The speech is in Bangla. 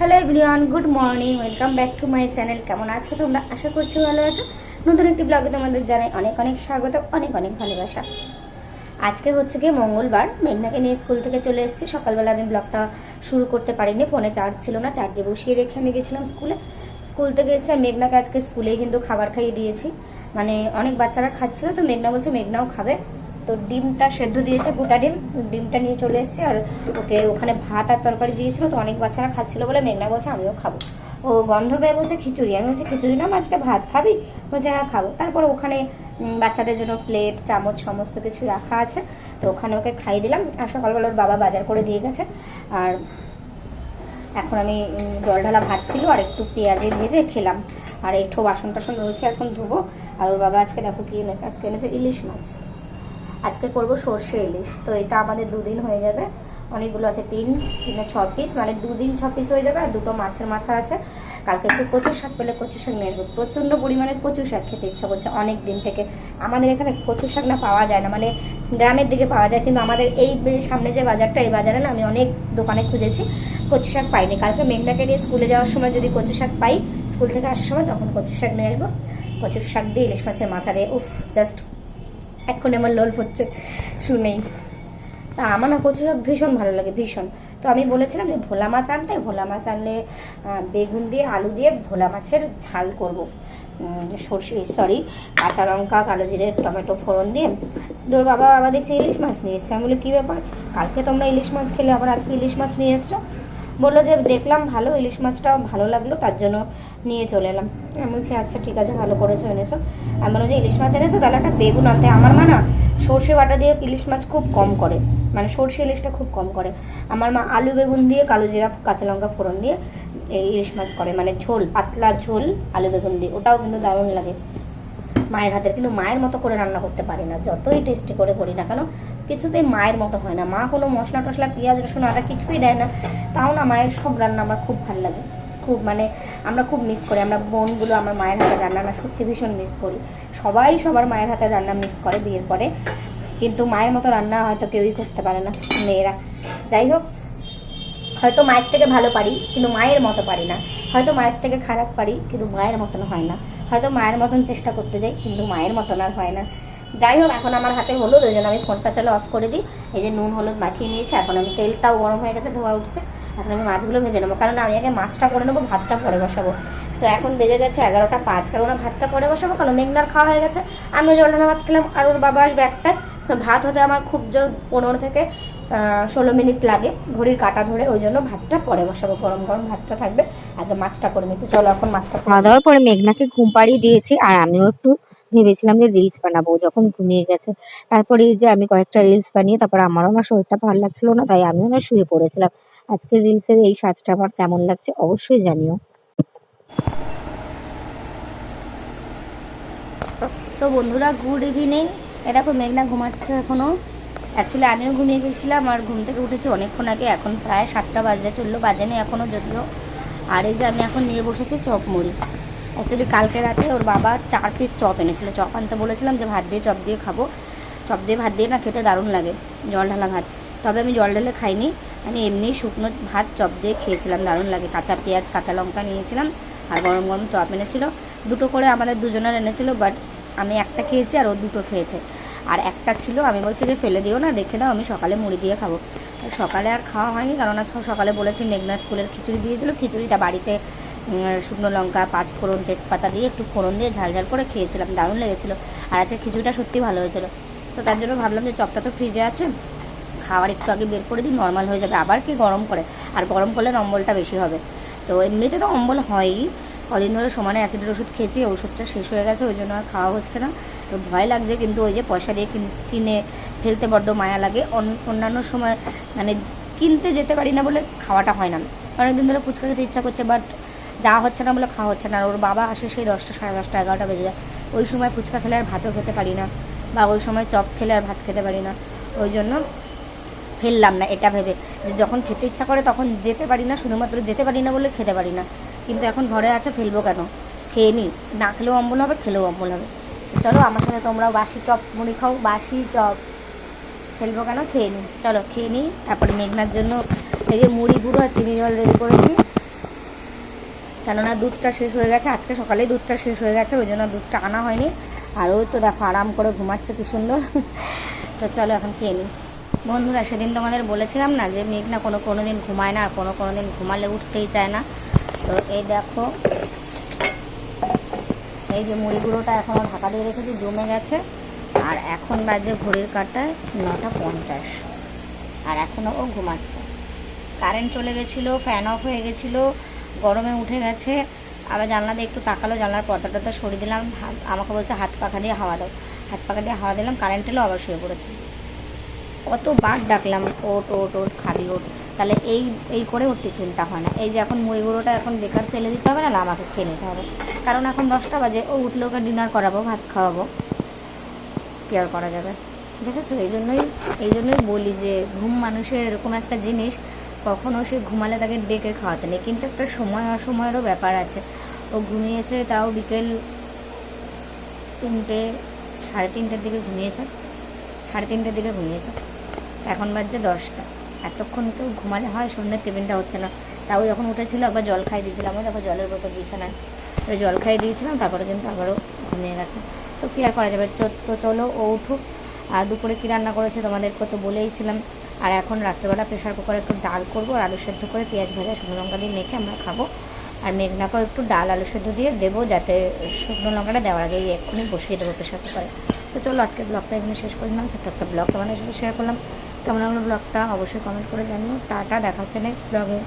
Hello everyone, good morning, welcome back to my channel. কেমন আছো তোমরা? আশা করছি ভালো আছো। নতুন একটি ব্লগে তোমাদের জানাই অনেক অনেক স্বাগত, অনেক অনেক ভালোবাসা। আজকে হচ্ছে গিয়ে মঙ্গলবার, মেঘনাকে নিয়ে স্কুল থেকে চলে এসেছি। সকালবেলা আমি ব্লগটা শুরু করতে পারিনি, ফোনে চার্জ ছিল না, চার্জে বসিয়ে রেখে আমি গেছিলাম স্কুলে। স্কুল থেকে এসেছি আর মেঘনাকে আজকে স্কুলেই কিন্তু খাবার খাইয়ে দিয়েছি। মানে অনেক বাচ্চারা খাচ্ছিল, তো মেঘনা বলছে, মেঘনাও খাবে। তো ডিমটা সেদ্ধ দিয়েছে, গোটা ডিম। ডিমটা নিয়ে চলে এসেছি আর ওকে ওখানে ভাত আর তরকারি দিয়েছিল, তো অনেক বাচ্চারা খাচ্ছিল বলে মেঘনা বলছে, আমিও খাব। ও গন্ধ পেয়ে বলছে, খিচুড়ি। আমি বলছি, খিচুড়ি না, আজকে ভাত খাবি? বলছে হ্যাঁ খাব। তারপর ওখানে বাচ্চাদের জন্য প্লেট, চামচ, সমস্ত কিছু রাখা আছে। তো ওখানে ওকে খাইয়ে দিলাম। আর সকালবেলা ওর বাবা বাজার করে দিয়ে গেছে। আর এখন আমি জল ঢালা ভাত ছিল আর একটু পেঁয়াজে ভেজে খেলাম। আর একটু বাসন টাসন রয়েছে, এখন ধুবো। আর ওর বাবা আজকে দেখো কি এনেছে, আজকে এনেছে ইলিশ মাছ। আজকে করব সর্ষে ইলিশ। তো এটা আমাদের দুদিন হয়ে যাবে। অনেকগুলো আছে, তিন, তিনে ছ পিস মানে দুদিন ছ পিস হয়ে যাবে আর দুটো মাছের মাথা আছে। কালকে একটু কচু শাক পেলে কচু শাক নিয়ে আসব। প্রচণ্ড পরিমাণে কচু শাক খেতে ইচ্ছা করছে অনেক দিন থেকে। আমাদের এখানে কচু শাক না পাওয়া যায় না মানে গ্রামের দিকে পাওয়া যায়, কিন্তু আমাদের এই সামনে যে বাজারটা, এই বাজারে না আমি অনেক দোকানে খুঁজেছি কচু শাক পাইনি। কালকে মেঘনাকে নিয়ে স্কুলে যাওয়ার সময় যদি কচু শাক পাই স্কুল থেকে আসার সময় তখন কচু শাক নিয়ে আসব। কচুর শাক দিয়ে ইলিশ মাছের মাথা দিয়ে, উফ জাস্ট এখন আমার লোল পড়ছে শুনেই। তা আমার না কচু শাক ভীষণ ভালো লাগে, ভীষণ। তো আমি বলেছিলাম যে ভোলা মাছ আনতে, ভোলা মাছ আনলে বেগুন দিয়ে, আলু দিয়ে ভোলা মাছের ঝাল করব। সর্ষে সরি কাঁচা লঙ্কা, কালো জিরে, টমেটো ফোড়ন দিয়ে। তোর বাবা আবার দেখছি ইলিশ মাছ নিয়ে এসছে। আমি বলি, কী ব্যাপার? কালকে তোমরা ইলিশ মাছ খেলে, আবার আজকে ইলিশ মাছ নিয়ে এসছো? বলল যে, দেখলাম ভালো, ইলিশ মাছটাও ভালো লাগল, তার জন্য নিয়ে চলে এলাম। আমি বলছি আচ্ছা ঠিক আছে, ভালো করেছ, এনেছো। আমি বললাম, যে ইলিশ মাছ এনেছো, তাহলে একটা বেগুন আনতে। আমার মা না, সর্ষে বাটা দিয়ে ইলিশ মাছ খুব কম করে। মানে সর্ষে ইলিশটা খুব কম করে। আমার মা আলু বেগুন দিয়ে, কালো জিরা, কাঁচা লঙ্কা ফোড়ন দিয়ে এই ইলিশ মাছ করে। মানে ঝোল, পাতলা ঝোল আলু বেগুন দিয়ে। ওটাও কিন্তু দারুণ লাগে। মায়ের হাতের। কিন্তু মায়ের মতো করে রান্না করতে পারি না। যতই টেস্টি করে করি না কেন, কিছুতেই মায়ের মতো হয় না। মা কোনো মশলা টশলা পেঁয়াজ, রসুন, আদা কিছুই দেয় না। তাও না মায়ের সব রান্না আমার খুব ভালো লাগে। খুব মানে আমরা খুব মিস করি। আমরা বোনগুলো আমার মায়ের হাতে রান্না না সত্যি ভীষণ মিস করি। সবাই সবার মায়ের হাতে রান্না মিস করে বিয়ের পরে। কিন্তু মায়ের মতো রান্না হয়তো কেউই করতে পারে না, মেয়েরা। যাই হোক, হয়তো মায়ের থেকে ভালো পারি, কিন্তু মায়ের মতো পারি না। হয়তো মায়ের থেকে খারাপ পারি, কিন্তু মায়ের মতন হয় না। হয়তো মায়ের মতন চেষ্টা করতে যাই, কিন্তু মায়ের মতন আর হয় না। যাই হোক, এখন আমার হাতে হলুদ, ওই জন্য আমি ফোনটা চলো অফ করে দিই। এই যে নুন, হলুদ মাখিয়ে নিয়েছি, এখন আমি তেলটাও গরম হয়ে গেছে, ধোয়া উঠছে। এখন আমি মাছগুলো ভেজে নেব। কারণ আমি আগে মাছটা করে নেব ভাতটা পরে বসাবো। তো এখন বেজে গেছে এগারোটা পাঁচ। কারণ ভাতটা পরে বসাবো কারণ মেঘনার খাওয়া হয়ে গেছে। আমিও জল ঢালা ভাত খেলাম আর ওর বাবা আসবে একটা তো ভাত হতে আমার খুব জোর পনেরো থেকে ষোলো মিনিট লাগে ঘড়ির কাটা ধরে। ওই জন্য ভাতটা পরে বসাবো গরম গরম ভাতটা থাকবে। আগে মাছটা করে নিতে চলো এখন মাছটা খাওয়া দাওয়ার পরে মেঘনাকে ঘুম পাড়িয়ে দিয়েছি আর আমিও একটু ভেবেছিলাম যে রিলস বানাবো। যখন ঘুমিয়ে গেছে তারপরে এই যে আমি কয়েকটা রিলস বানিয়ে তারপর আমারও না শরীরটা ভালো লাগছিল না তাই আমিও না শুয়ে পড়েছিলাম। আজকে রিলসের এই সাজটা আমার কেমন লাগছে অবশ্যই জানিও। তো বন্ধুরা গুড ইভিনিং এখন মেঘনা ঘুমাচ্ছে এখনও অ্যাকচুয়ালি আমিও ঘুমিয়ে গেছিলাম আর ঘুম থেকে উঠেছি অনেকক্ষণ আগে। এখন প্রায় সাতটা বাজতে চলল বাজেনি এখনও যদিও। আর এই যে আমি এখন নিয়ে বসেছি চপ মুড়ি। অ্যাকচুয়ালি কালকে রাতে ওর বাবা চার পিস চপ এনেছিল। চপ আনতে বলেছিলাম যে ভাত দিয়ে চপ দিয়ে খাব। চপ দিয়ে ভাত দিয়ে না খেতে দারুণ লাগে, জল ঢালা ভাত। তবে আমি জল ঢেলে খাইনি। আমি এমনি শুকনো ভাত চপ দিয়ে খেয়েছিলাম, দারুণ লাগে। কাঁচা পেঁয়াজ, কাঁচা লঙ্কা নিয়েছিলাম আর গরম গরম চপ এনেছিল। দুটো করে আমাদের দুজনের এনেছিল বাট আমি একটা খেয়েছি আর ও দুটো খেয়েছে। আর একটা ছিল, আমি বলছি যে ফেলে দিও না রেখে দাও আমি সকালে মুড়ি দিয়ে খাব। সকালে আর খাওয়া হয়নি, কারণ আজ সকালে বলেছি মেঘনা স্কুলের খিচুড়ি দিয়েছিল। খিচুড়িটা বাড়িতে শুকনো লঙ্কা, পাঁচ ফোড়ন, তেজপাতা দিয়ে একটু ফোড়ন দিয়ে ঝাল ঝাল করে খেয়েছিলাম, দারুণ লেগেছিলো। আর আজকে খিচুড়িটা সত্যি ভালো হয়েছিল। তো তার জন্য ভাবলাম যে চপটা তো ফ্রিজে আছে। খাওয়ার একটু আগে বের করে দিই নর্মাল হয়ে যাবে। আবার কি গরম করে? আর গরম করলে অম্বলটা বেশি হবে। তো এমনিতে তো অম্বল হয়ই। কদিন ধরে সমানে অ্যাসিডের ওষুধ খেয়েছি, ওষুধটা শেষ হয়ে গেছে, ওই জন্য আর খাওয়া হচ্ছে না। তো ভয় লাগছে, কিন্তু ওই যে পয়সা দিয়ে কিন- ফেলতে বড্ড মায়া লাগে। অন- অন্যান্য সময় মানে কিনতে যেতে পারি না বলে খাওয়াটা হয় না। অনেকদিন ধরে ফুচকা খেতে ইচ্ছা করছে বাট যাওয়া হচ্ছে না বলে খাওয়া হচ্ছে না। আর ওর বাবা আসে সেই দশটা সাড়ে দশটা, এগারোটা বেজে যায়। ওই সময় ফুচকা খেলে আর ভাতও খেতে পারি না, বা ওই সময় চপ খেলে আর ভাত খেতে পারি না। ওই জন্য ফেললাম না, এটা ভেবে। যে যখন খেতে ইচ্ছা করে তখন যেতে পারি না, শুধুমাত্র যেতে পারি না বলে খেতে পারি না। কিন্তু এখন ঘরে আছে, ফেলব কেন? খেয়ে নিই। না খেলেও অম্বল হবে, খেলেও অম্বল হবে। চলো, আমার সাথে তোমরাও বাসি চপ মুড়ি খাও, বাসি চপ। ফেলব কেন? খেয়ে নিই। চলো, খেয়ে নিই। তারপরে মেঘনার জন্য এই যে মুড়ি গুঁড়ো আর চিনি জল রেডি করেছি। কেননা দুধটা শেষ হয়ে গেছে, আজকে সকালেই দুধটা শেষ হয়ে গেছে, ওই জন্য দুধটা আনা হয়নি। আর ওই তো দেখো, আরাম করে ঘুমাচ্ছে কি সুন্দর। তো চলো, এখন খেয়ে নিই। বন্ধুরা, সেদিন তোমাদের বলেছিলাম না যে মেঘ না কোনো কোনো দিন ঘুমায় না কোনো কোনো দিন ঘুমালে উঠতেই চায় না। তো এই দেখো, এই যে মুড়ি গুঁড়োটা এখনও ঢাকা দিয়ে রেখেছি, জমে গেছে। আর এখন বাজে ঘড়ির কাটায় নটা পঞ্চাশ, আর এখনও ও ঘুমাচ্ছে। কারেন্ট চলে গেছিল, ফ্যান অফ হয়ে গেছিল, গরমে উঠে গেছে। আবার জানলা দিয়ে একটু তাকালো, জানলার পর্দাটা তো সরিয়ে দিলাম আমাকে বলছে হাত পাখা দিয়ে হাওয়া দাও। হাত পাখা দিয়ে হাওয়া দিলাম, কারেন্ট এলো, আবার শুয়ে পড়েছে। কতবার ডাকলাম, ওট ওট ওট খাবি ওট। তাহলে এই এই করে ওর টিফিনটা হয় না। এই যে এখন মুড়ি গুঁড়োটা এখন বেকার ফেলে দিতে হবে না আমাকে খেয়ে নিতে হবে। কারণ এখন দশটা বাজে, ও উঠলে ওকে ডিনার করাবো, ভাত খাওয়াবো। কি আর করা যাবে? দেখেছ? এই জন্যই এই জন্যই বলি যে, ঘুম মানুষের এরকম একটা জিনিস, কখনো সে ঘুমালে তাকে ডেকে খাওয়াতে নেই। কিন্তু একটা সময় অসময়েরও ব্যাপার আছে। ও ঘুমিয়েছে, তাও বিকেল তিনটে, সাড়ে তিনটের দিকে ঘুমিয়েছে। সাড়ে তিনটের দিকে ঘুমিয়েছে। এখন বাজছে দশটা। এতক্ষণ কেউ ঘুমালে হয়, সন্ধ্যের টিফিনটা হচ্ছে না। তাও যখন উঠেছিল একবার জল খাই দিয়েছিলাম দেখো জলের বোতল বিছানায়। তো জল খাইয়ে দিয়েছিলাম, তারপরে কিন্তু আবারও ঘুমিয়ে গেছে। তো কী আর করা যাবে? তো চলো, ও উঠুক। আর দুপুরে কী রান্না করেছে তোমাদেরকে তো বলেইছিলাম আর এখন রাত্রেবেলা প্রেশার কুকারে একটু ডাল করব আর আলু সেদ্ধ করে পেঁয়াজ ভাজা, শুকনো লঙ্কা দিয়ে মেখে আমরা খাব। আর মেঘনাকেও একটু ডাল, আলু সেদ্ধ দিয়ে দেবো যাতে শুকনো লঙ্কাটা দেওয়ার আগে এক্ষুনি বসিয়ে দেবো প্রেশার কুকারে। তো চলো আজকে ব্লগটা এখানে শেষ করে দিলাম। ছোট্ট একটা ব্লগ তোমাদের সাথে শেয়ার করলাম। কেমন লাগল ব্লগটা অবশ্যই কমেন্ট করে জানিও। টাটা, দেখা হচ্ছে নেক্সট ব্লগে